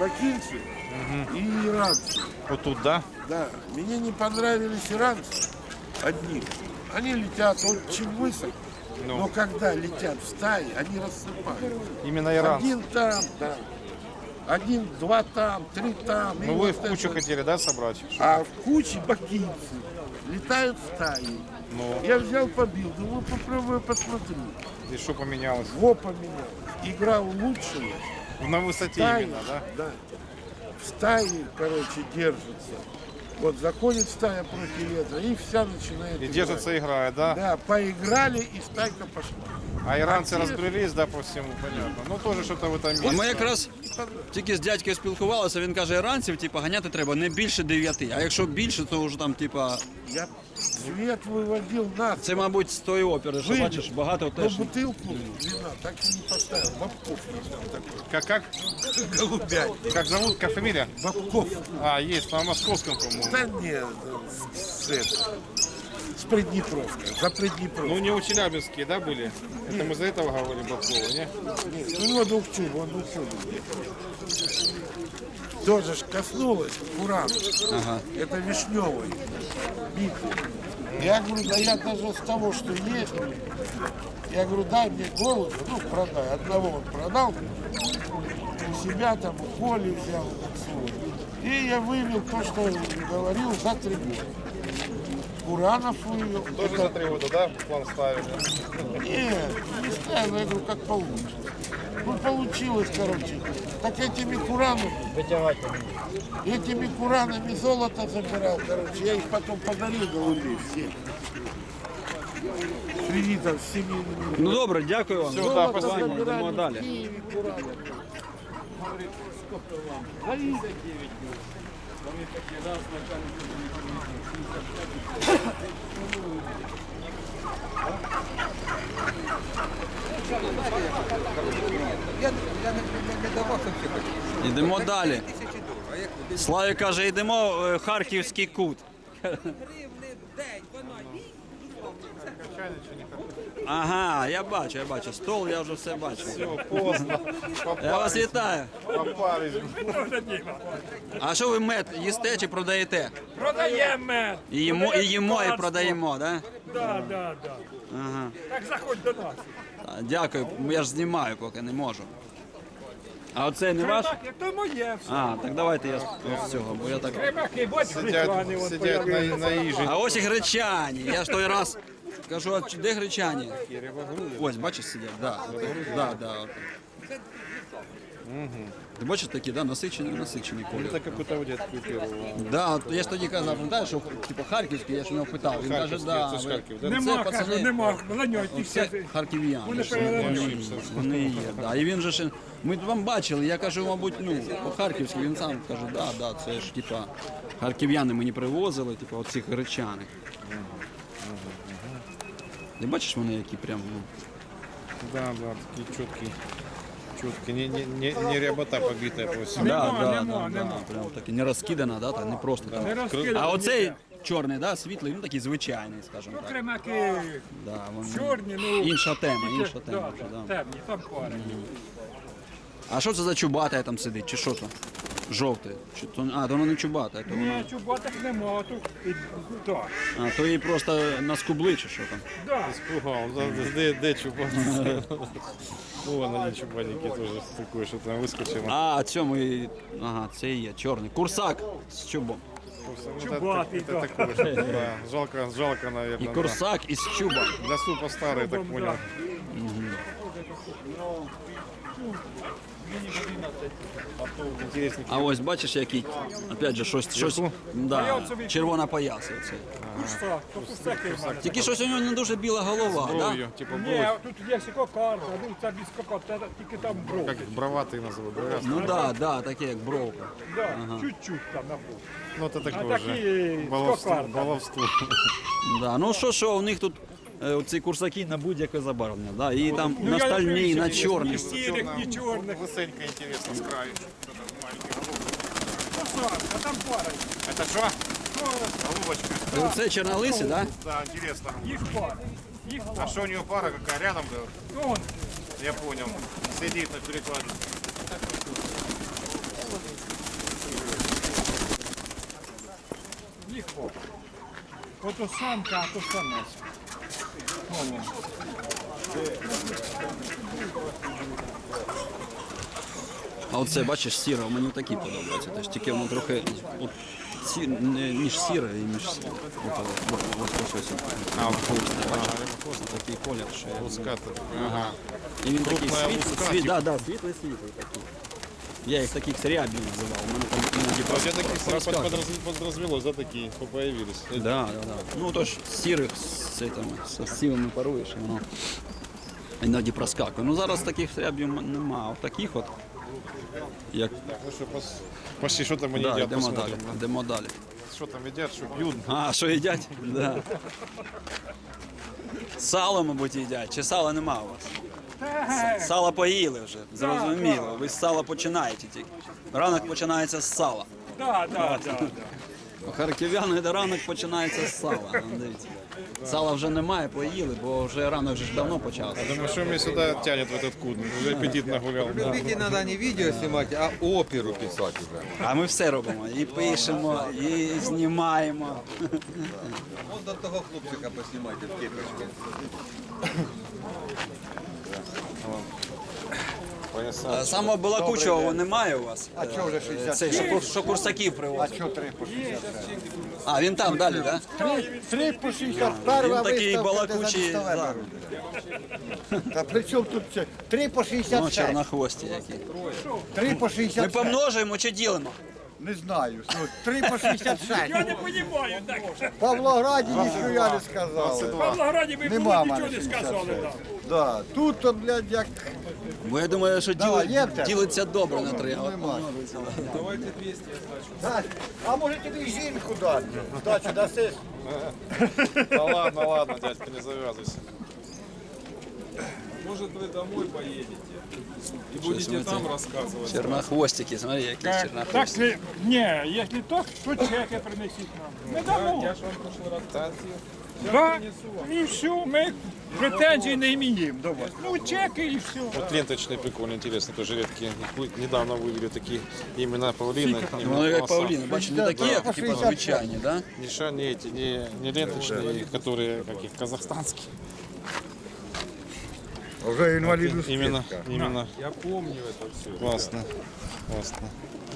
бакинцы и иранцы. Вот тут, да? Да, мне не понравились иранцы одни. Они летят очень высоко, Ну. но когда летят в стае, они рассыпают. Именно Иран. Один там, да. Один, два там, три там. Ну вы вот в кучу это. хотели, да, собрать? А в куче бакинцы летают в стае. Ну, Я взял, побил, думаю, попробую, посмотрю. и что поменялось? Во поменял. Игра улучшилась. На высоте Стаи, именно, да? Да. В стае, короче, держится. Вот заходит стая против ветра, и вся начинает И играть. держится, играет, да? Да, поиграли, и стайка пошла. А иранцы А те- разбрелись, да, по всему, понятно. Ну, тоже что-то в этом А есть. ми якраз тільки з дядькою спілкувалися, він каже, іранців типу, ганяти треба не більше дев'яти. А якщо більше, то вже там, типа, Я свет выводил на це, мабуть, з тої опери, що Вивів. бачиш, багато Но теж. бутылку вина так и не поставил. Бабков есть там такой. Как, как? Голубянь. Как зовут? Как фамилия? Бабков. А, есть, на московском, по-моему. Да нет, с, это, С Приднепровка, за Приднепровку. Ну, не у Челябинские, да, были? Это мы за этого говорили, Бабкова, не? Нет, у него двухчуб, он двухчуб. Тоже ж коснулась Уран. Ага. Это вишневый. Битвы. Я говорю, да я даже с того, что есть, я говорю, дай мне голубя, ну продай. Одного он продал, у себя там, у Коли взял. И я вывел то, что говорил, за три года. Уранов вывел. Тоже за три года, да, план ставили? Нет, не ставил, я говорю, как получится. Ну, получилось, короче. Так этими куранами, этими куранами золото забирал, короче. Я их потом подарил голубей всем. Привитов с семейными. Ну добре, дякую вам. Все, Золото да, спасибо. Ладно, забирали йдемо в далі. Киеве кураны. Йдемо далі. Славі каже, йдемо в е, Харківський кут. Ага, я бачу, я бачу. Стол я вже все бачу. Все, поздно. Я вас вітаю. Попались. А що ви мед їсте чи продаєте? Продаємо мед. І їмо, і їмо, і Продаємо продаємо, да? Да, да, да. Ага. Так заходь до нас. Дякую, я ж знімаю, поки не можу. А оце не ваш? Так, то моє все. А, так давайте я з з цього, бо я так. Кремаки, бач, Сидять, от сидять на, появилися. на їжі. А ось і гречані. Я ж той раз кажу, а де гречані? Ось, бачиш, сидять, да. Да, да. от. Ти бачиш такі, да, насичені, насичені колір. Какую-то вот эту первую. Да, от я ж тоді казав, пам'ятаєш, що типу харківський, я ж у нього питав. Він каже, Харківський, да. це ж ви- Харків, да? Нема, пацани- кажу, нема. Ті Це всі. харків'яни. Вони є, да. І він же ж, ми вам бачили, я кажу, мабуть, ну, по-харківськи, він сам каже, да, да, це ж, типа, харків'яни мені привозили, типу, оцих гречаних. Ти бачиш вони які прям, ну, Да, да, такие четкие. Четкие, не, не, не, не рябота побитая по всему. да, Нема, да, нема, да, нема. да, прям такі не розкидана, да, так, не просто там. Не А оцей чорний, да, світлий, він такий звичайний, скажімо Ну, так. Кремаки Да, вони... чорні, ну... Інша тема, інша тема да, вже, да, да. Темні, там пари. А що це за чубата там сидить, чи що то? Жовте. Чи то, а, то воно не чубата, то воно. Ні, чубаток нема, тут... і- Так, А, то її просто наскубли, чи що там. да. Испугал, да, да, де, де чубатися? Вон они чубаники тоже такое, что там выскочило. А, цьому і. Ага, це і є чорний. Курсак з чубом. Вот Чубатый, это, да. это такое, что, да, жалко, жалко, І наверное. курсак із чубом. Да. Для супа старый, так понял. А ось бачиш, який. Опять же, щось. щось да, червона пояса. Пусте кремак. Тільки щось у нього не дуже біла голова, да? Типа Ні, бровь, тут є ще кокарда, ну це без це тільки там бров. как броватые назовут, говорят. Ну да, да, таке як бровка. Да, чуть-чуть там на. Ну это А такое такі же. з Баловство, баловство. Да. Ну що, що, у них тут Э, ці курсаки на будь-яке забарвлення. Да? І ну, там ну, на стальній, на чорній. Серых, не черных. Лысенька интересно с краю. Что там маленький голубок. Ну, а там пара. Это что? Голубочка. Це чорнолиси, да? Да, интересно. Их пара. А пара. что у нее пара какая рядом? говорю? Ну, он, Я понял. Сидит на перекладе. их пара. Вот то самка, а то самец. А оце, бачиш, сіра, мені такі подобаються. Теж тільки воно трохи от, сі, не, ніж сіре і ось ось. А. Такий колір, що я. Ага. І він такий світ, типу. да, да, світлий, світлий такий. Я їх таких срябі називав. Мене там іноді А у тебя такие проскакує. под, подраз- подразвелось, да, такие появились? Да, да, да. Ну то ж сірих з, цими, з сівами паруєш, і воно іноді проскакує. Ну зараз таких срябів м- нема. От таких от, як ну что, пос... пошли, что там они да, едят, йдемо далі. посмотрим. да. Йдемо далі. Что там едят, что пьют. А, що їдять? Да. Сало, мабуть, їдять. Чи сала нема у вас? С- Сало поїли вже, зрозуміло. Ви з сала починаєте тільки. Ранок починається з сала. Да, да, да, да. У харків'яни де ранок починається з сала. Ну, Дивіться. Сала вже немає, поїли, бо вже ранок вже ж давно почався. Думаю, что меня сюда тянет в этот кут. Уже аппетит нагулял. Видите, надо не видео снимать, а оперу писать уже. А ми все робимо. І пишемо, і знімаємо. Вон до того хлопчика поснімайте в кепочке. А Самого балакучого немає у вас? А чого вже 60? Це що, кур- що курсаків А привозить. чого 3 по 60? А, він там далі, так? Да? 3 по 61 Він такий виставка, балакучий, да. беруть. Та при чому тут це? 3 по Ну, 66. чорнохвості які. 3 по Ми 66. помножуємо чи ділимо? Не знаю. 3 по 66. Я не розумію, так. В Павлограді нічого я не сказали. В Павлограді ми Нема було в мене нічого не сказали. 66. Да. Тут, то, блядь, як Бо я думаю, що Давай, діли- є в тебе? ділиться добре на три. а от нема. Дасть. А може тобі жінку дати? Здачу дасиш? Да ладно, ладно, дядька, не завязывайся. Может, вы домой поедете и Что будете смотрите? там рассказывать. Чорнохвостики, смотри, які Так, чорнохвості. так, ні, якщо так, то чеки принесіть нам. Ми дамо. Я же вам в прошлый раз просил. Да, і все, ми претензій не маємо до вас. Ну, чеки і все. Вот ленточные прикольно, интересно, тоже редкие. Недавно вывели такие имена Павлина. Воно як Павліна, бачиш, не такі, як типу, звичайні, да? Не ша, не эти, не, не ленточные, которые, как их, казахстанские. Вже інваліду Именно, именно. Я помню это все. Классно. Классно.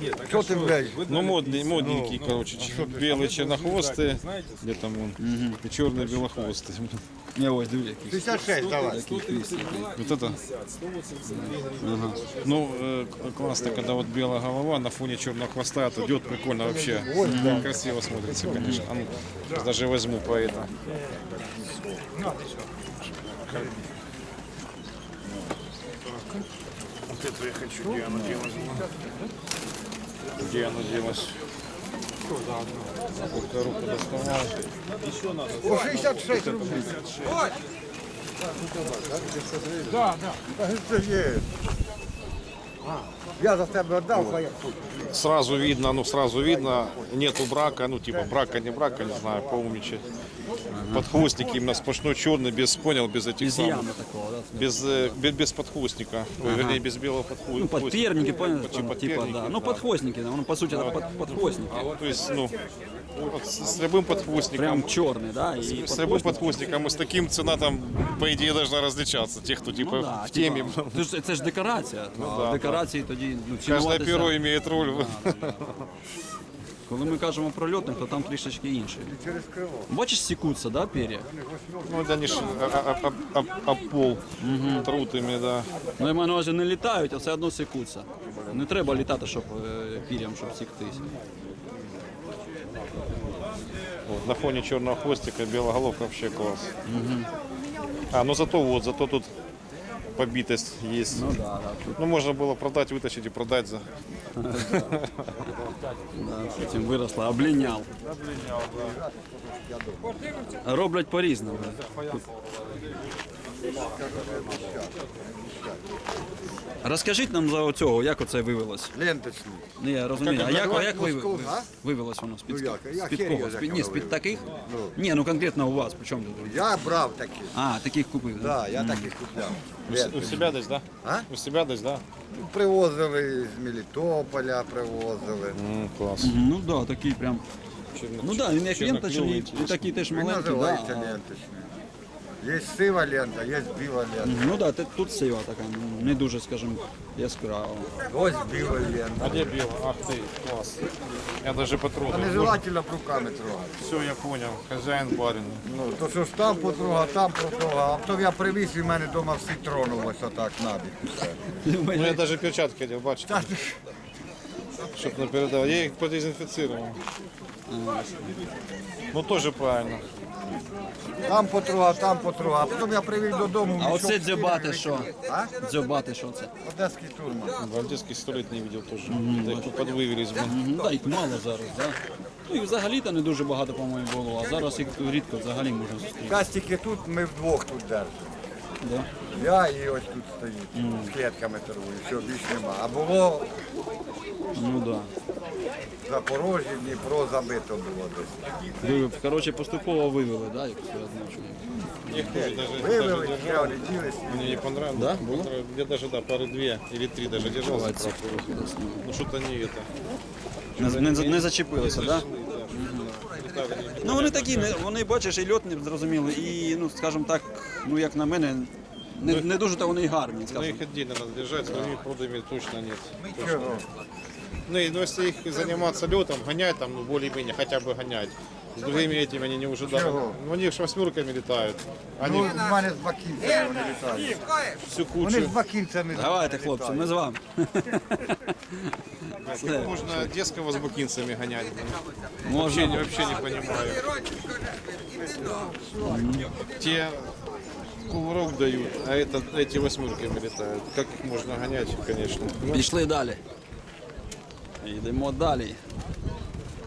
Нет, так Що а ти, что, блядь? вы Ну, дали модные, писать? модненькие, короче, ч- белые чернохвостые, Знаете, где там он, и черные белохвостые. Не, ось, диви, які. 66, давай. 132, Вот это, 50, 182 гривны. ну, э, к- классно, когда вот белая голова на фоне черного хвоста, это идет прикольно вообще. Красиво смотрится, конечно. А ну, сейчас даже возьму по Это. Вот эту я хочу, где она делась? Где она делась? Сколько руку доставал. По 66 рублів. Да, да. Це є. Я за тебе віддав, а я Сразу видно, ну сразу видно, нету брака, ну типа брака, не брака, не знаю, поумничать. Подхвостники именно сплошной черный, без, понял, без этих Без самых, ями такого, да? без, э, без, без подхвостника, Ой, вернее, без белого Ну, подхвостника. подперники, понял, Типа там, типа, подперники, да. Ну, подхвостники, да, ну, по сути, это под, подхвостники. То есть, ну, вот с, с любым подхвостником, Прям черный, да, и с любым подхвостник. подхвостником и с таким цена там, по идее, должна различаться. Тех, кто типа Ну, да, в теме. типа, це, ж, це ж декорація. а да, в декорації тоді ну, Каждое цінуватися- перо имеет роль. Коли ми кажемо про льотних, то там трішечки інше. Бачиш, сікуться, да, пер'я? Ну, это не ш- а, а, а, а, а пол трут ими, да. Ну, я маю на увазі, не літають, а все одно сікуться. Не треба літати, щоб е, пір'ям, щоб сіктись. Вот, на фоне черного хвостика белоголовка вообще класс. А, ну зато вот, зато тут побитость есть. Ну, Да, да, можно было продать, вытащить и продать за. да, потім виросла, обліняв. Роблять по-різному. Розкажіть нам за оцього, як оце вивелось. ленточний. Ні, я розумію. А як, а як ви, Московський, вивелось воно? З-під, Ну, як? Я з-під хер кого? З-під, ні, з-під таких? Ні, ну конкретно у вас. Причому тут? Я брав такі. А, таких купив. Да? Да, я таких купляв. У, у себя десь, да? А? У себя десь, да? Привозили з Мелітополя, привозили. класс. Ну так, да, такий прям Ну так, да, він як ленточний, і такий теж Він маленький, да, називається а- ленточний. Є сива лента, є біла лента. Ну так, да, тут сива така, ну, не дуже, скажімо, яскрава. Ось біла лента. А где белый? Ах ты, класс. Я даже А потрогал. нежелательно руками трогати. Все, я понял. Хозяин барин. Ну, то що ж там потрогав, там потрогав, а потім я привіз і в мене вдома всі тронулось отак набіг. Все. Ну я даже перчатки одел, бачите, ти- чтоб не передал. Я их продезинфицировал. Ну тоже правильно. Там потрогав, там потрогав, а потім я привіз додому. А оце дзьобати що? А? Дзьобати що це? Одеський турман. Бандитский сто лет не видел тоже. Да подвывелись бы. Ну так, їх мало зараз, так. Ну і взагалі-то не дуже багато, по-моєму, було, а зараз їх рідко взагалі можна зустріти. Кастики тут, ми вдвох тут держимо. Да? Я і ось тут стоїть, з клетками торгую, все, більш нема. А було Ну так. Да. Запорожжя, Дніпро забито було десь. Ви, коротше, поступово вивели, да, як все одно. Их тоже даже, Вивели, даже держал. летілись. Мне не понравилось. Да, понравилось. Я даже, да, пары две или три даже держался. Давайте. правда. Ну что-то не это. Не, не, не зачепилися, так? Да? Ну вони такі, не- вони бачиш, і льот не зрозуміли, і, ну, скажімо так, ну як на мене, не, не дуже то вони й гарні, Ну скажімо. их отдельно надо держать, но их продами точно нет. Чого? Ну, и, ну если их заниматься летом, гонять там, ну, более-менее, хотя бы гонять. С другими этими они не уже даже. Чего? Ну, они ж восьмерками летают. Они Ну, в мене з бакінцями вони літають. всю Вони кучу. з бакінцями. Давайте, хлопці, ми з вами. Все, Можно детского с букинцами гонять. Можна. Вообще, не- вообще не понимаю. Те кувырок дают, а это, эти восьмерками летают. Как их можно гонять, конечно. Ну, Пішли далі. Йдемо далі.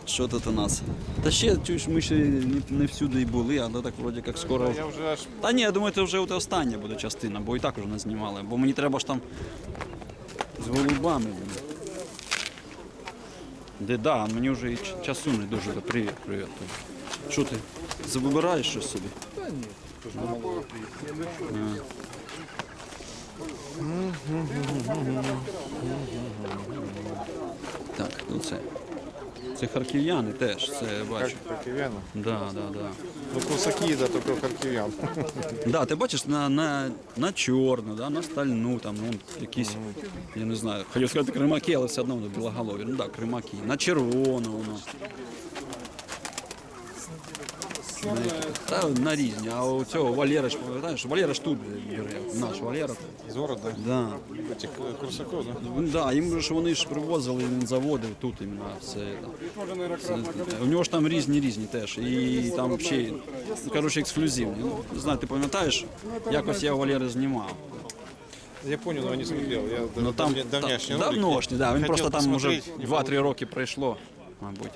Що тут у нас? Та ще чуєш, ми ще не, не всюди й були, але так вроді як скоро. я уже аж Та ні, я думаю, це вже остання буде частина, бо і так вже не знімали. Бо мені треба ж там з голубами. Де да, мені вже і часу не дуже. Та Привіт, привіт. Що ти? Вибираєш щось собі? А. Так, ну це. Це харків'яни теж, це я бачу. Харків'яни? Да, да, да. Ну, кусаки, да, тільки харків'ян. Да, ти бачиш на, на, на чорну, да, на стальну, там, ну, якісь, я не знаю, хотів сказати кримаки, але все одно воно білоголові. Ну так, да, кримаки. На червону воно. Та на різні. А у цього Валера ж, пам'ятаєш, Валера ж тут бере, наш Валера. Из города. Да. Этих э, курсаков, да? Ну, Да, їм ж вони ж привозили, він заводив тут іменно все. Це, у нього ж там різні різні теж. І там взагалі, ну, коротше, ексклюзивні. Ну, не знаю, ти пам'ятаєш, якось я у Валери знімав. Я понял, но не смотрел. Я Ну там давня- давняшний та- ролик. давношні, да, він Хотел просто там уже посмотреть, не 2-3 роки пройшло, мабуть.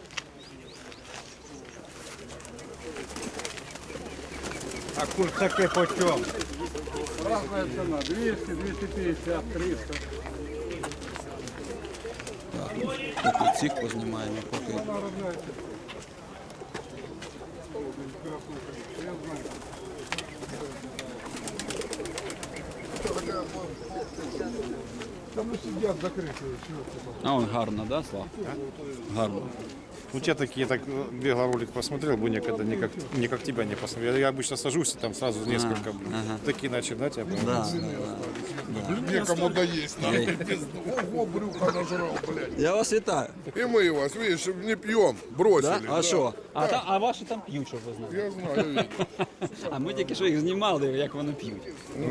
А курсаки по чому? Разная цена 200, 250, 300. Поки цих познімаємо, поки. Там сидят закрытые. А он гарно, да, Слав? Гарно. У тебя такие, так э, бегло ролик посмотрел бы никогда, никак, никак тебя не посмотрел. Я обычно сажусь, и там сразу несколько. блин. Такие начали, да, тебя? Да, да, да. Некому доесть. Я, Ого, брюхо нажрал, блядь. я вас вітаю. И мы вас, видишь, не пьем, Да? бросили. А що? А, та, а ваші там п'ють, щоб ви знали. Я знаю, видно. А ми тільки що їх знімали, як вони п'ють.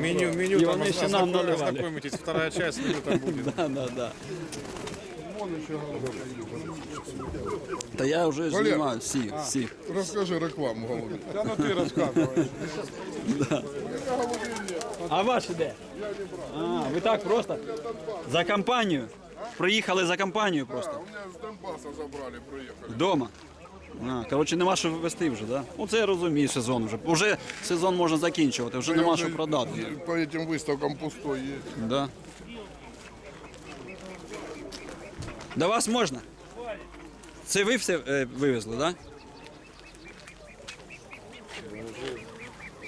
Меню, меню И там он еще нам ознаком- наливали. ознакомитесь, вторая часть меню там будет. Да, да, да. Та я вже знімаю всі, всі. Расскажи рекламу, голубь. Та ну ти розказуєш. Я А ваші де? Я не А, ви так просто? За компанію? Приїхали за компанію просто. У меня с Донбасса забрали, приехали. Вдома. А, коротше, нема що вести вже, да? Ну це я розумію сезон вже. Уже сезон можна закінчувати, вже нема що продати. По этим выставкам пустой есть. Да. До вас можна? Це ви все е, вивезли, так? Да?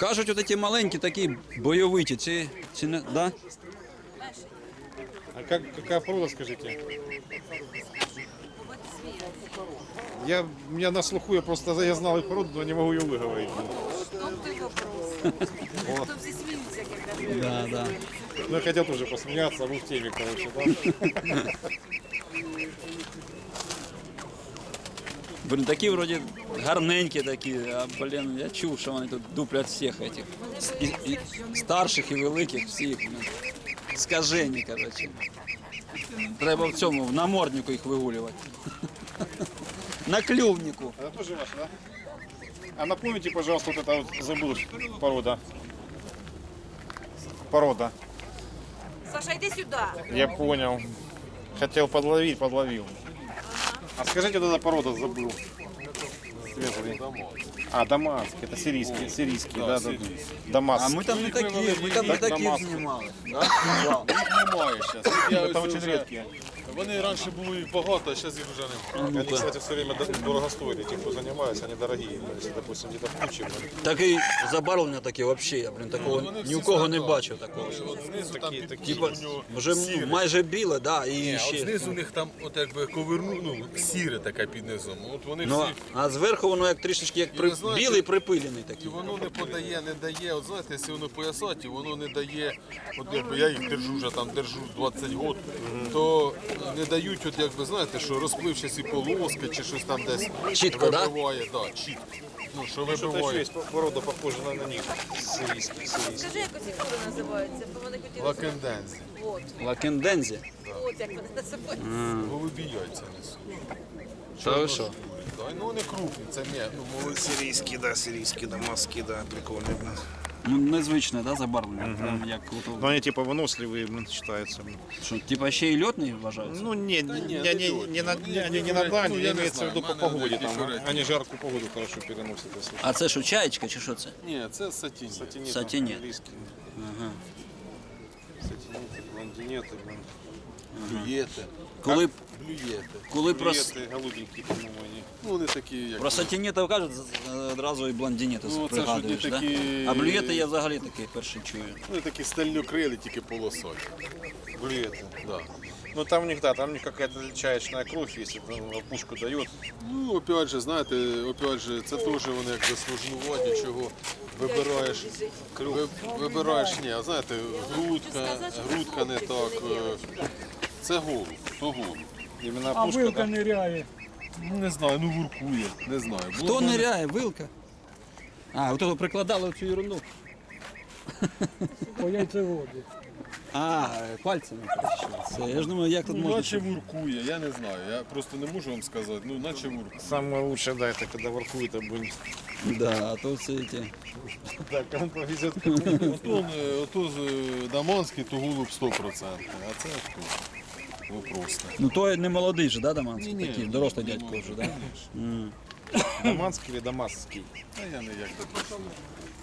Кажуть, от ті маленькі такі бойовиті, чи, чи не. Да? А как, какая порода, скажите? Я, у меня на слуху, я просто я знал их породу, но не могу ее выговорить. Том-то и вопрос. Потом все смеются, когда Да, да. Ну, я хотел тоже посмеяться, а вы в теме, короче, да? Блін, такі вроді гарненькі такі, а блін, я чув, що вони тут дуплять всіх этих. І, і старших і великих, всіх. блін. Скажені, коротше. Треба в цьому, в наморднику їх вигулювати. На клювнику. Это тоже ваше, да? А напомните, пожалуйста, вот это вот забыл порода. Порода. Саша, иди сюда. Я понял. Хотел подловить, подловил. А скажите, вот эта порода забыл. Свежий. А, дамаск. Это сирийский, сирийский, да, да. Дамаск. А ми там не такі, ми там не Так, такі Дамаск. знімали. Да? Немає зараз. Я Это ось очень вже- редкие. Вони раніше були і багато, а зараз їх вже немає. Они, кстати, все время дор- дорого стоили. Те, кто занимается, они дорогие. Если, допустим, где-то в куче. блин, забарвлення таке взагалі, я блін, такого ні у кого не бачив такого. От знизу там такие. Типа, вже ну, майже біле, да, і Ні, а от ще. знизу у них там от якби коверну, ну, сіре таке під низом. От вони Ну, всі. а зверху воно як трішечки як при... знаєте- білий припилений І такий. воно не подає, не дає. От знаєте, якщо воно поясаті, воно не дає, от якби я їх держу вже там держу 20 років, то не дають, от якби знаєте, що розпливчасті полоски чи щось там десь Чітко, да? вибиває, да, чітко. Ну, що вибиває. порода похожа на, них. Скажи, як оці кури називаються, бо вони хотіли... Лакендензі. От, Лакендензі. от як вони називаються. Голубі яйця несуть. Та ви що? Да, ну вони крупні, це не, ну молодці. Сирийский, да, сирийский, дамасский, да, прикольный. блин. Ну, незвичне, да, забарвлення. Прям як ото- Но они типа выносливые, блин, считаются. блин. Що, типа ще й льотний вважається? Ну, не, не, не не, не, лётные. не на, Они не, они не говорят, на дальние, ну, я не имеется в знаю, виду по в мене погоде. такі Там, шурети. они жаркую погоду хорошо переносят. Если. А це що, чаєчка чи що це? Ні, це сатінь. Сатинит, Сатинет. английский. Сатиниты, блондинеты, блин. Блюєте. Коли, Блюєте. коли про, с- по-моему, они. Ну вони такі, як. про сатінітів кажуть, з- одразу і блондинети Ну, це ж пригадуєш, одні да? такі- А блюєти я взагалі такий перший чую. Вони такі стальнокрилі, тільки полосою. Блюеты. Да. Ну, там у них, да, там у них какая-то чаечная кровь, если там опушку дает. Ну, опять же, знаєте, опять же, це теж вони якби служнуваті, чого вибираєш. Ви- Вибираєш, ні, а знаєте, грудка, грудка не так. е, Це голуб, то голуб. Именно А опушка, вилка да. ниряє. Ну не знаю, ну вуркує, не знаю. Було Хто б мене- ниряє? Вилка? А, ото прикладали цю ерунду. По яйцеводу. А, пальцями прищили. Це, я ж думаю, як тут Ну, можна... наче вуркує, я не знаю. Я просто не можу вам сказати, ну наче вуркує. Самое лучшее, да, это когда воркует обым. Да, а то все ті. Да, кому повезет. Ото, е, ото з е, Даманський, то голуб 100%. А це хто? Вопрос. Ну той не молодий же, да, Даманський? Ні-ні, Такий, дорослий ні, дядько вже, да? Даманский или дамасский? А я не як то.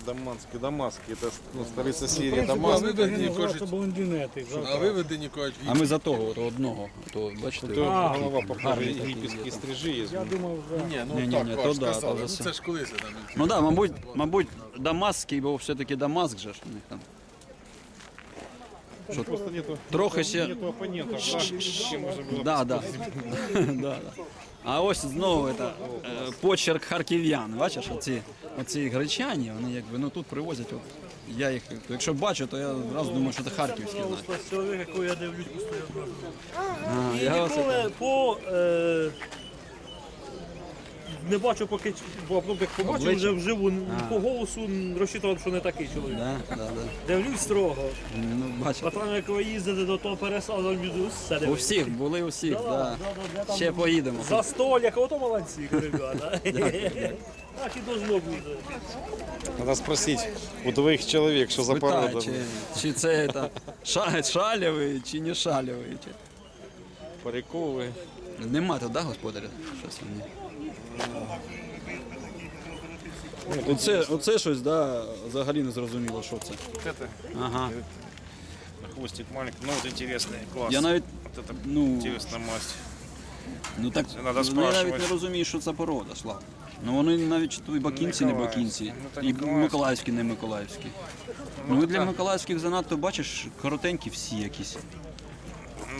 Даманский, дамасский. Это ну, столица Сирии, Дамаск. ви виведені кажуть, блондинети. а виведені кажуть А ми за того, от одного. То, бачите, То голова похожа, гарний такий египетские є там. стрижи есть. Я думав, вже. Ні, ну Ні-ні-ні, так то да, сказали. то Ну це ж колись там. Ну так, да, мабуть, мабуть, Дамаський, бо все-таки Дамаск же ж у них там. Що, Просто нету, трохи ще. нету оппонентов, да, Да, да. А ось знову это, е, почерк харків'ян. Бачиш, оці, оці гречані, вони якби ну тут привозять. От, я їх, якщо бачу, то я одразу думаю, що це харківські знають. Чоловік, якого я дивлюсь постійно. А, я ось Ніколи по... Е, не бачу поки, бо ну, як побачив вже вживу, по голосу розчитував, що не такий чоловік. Да, да, да. Дивлюсь строго. Ну, бачиш. А там, як ви їздите до того пересаду, все У дивлюсь. всіх, були у всіх, Да, да. да, да, там Ще поїдемо. За столик, ото молодці, ребята. Так і должно бути. Надо спросить у двоих человек, что за Питаю, порода. чи, чи це та, ша, шалєвий, чи не шалєвий. Чи... Париковые. Нема тут, да, господаря? Щось мені. Оце, оце щось, да, взагалі не зрозуміло, що це. Вот это Ага. хвостик маленький, ну вот интересный, класс. Я навіть, Вот это ну, интересная масть. ну так, Це надо ну, я навіть спрашивати. не розумію, що це порода, Слава. Ну вони навіть чи то і бакінці, не Миколаївські. бакінці, Ну, то і Миколаївські. миколаївські, не миколаївські. Ну і для миколаївських занадто, бачиш, коротенькі всі якісь.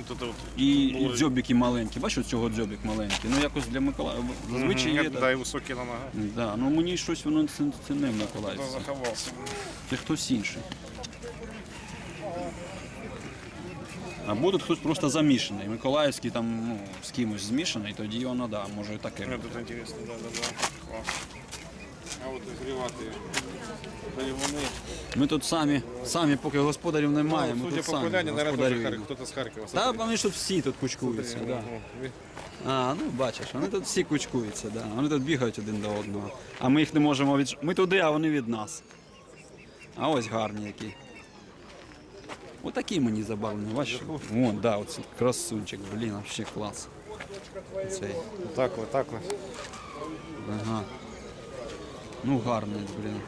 Ну, вот. І, і дзьобики маленькі. Бачиш, цього дзьобик маленький. Ну якось для Миколаєва. Зазвичай є. Да, и высокие на ногах. Да, ну мені щось воно це, це не Кто Миколаївське. заховался. Це хтось інший. Або тут хтось просто замішаний. Миколаївський там ну, з кимось змішаний, тоді воно да, може і таке. Мне тут интересно, да, да, да. Класс. Ми тут самі, самі поки господарів немає. ми Ну, судя тут по самі наверное, тоже господарюємо. Хар- кто-то с Харькова. Та вони тут всі тут кучкуються. Да. Ну, А, ну бачиш, вони тут всі кучкуються, да. вони тут бігають один до одного. А ми їх не можемо від. Ми туди, а вони від нас. А ось гарні які. Отакі мені забавлені, бачиш? Вон, да, оце красунчик, блін, вообще клас. Цей. Так вот, так вот. Ага. Ну гарний, блін.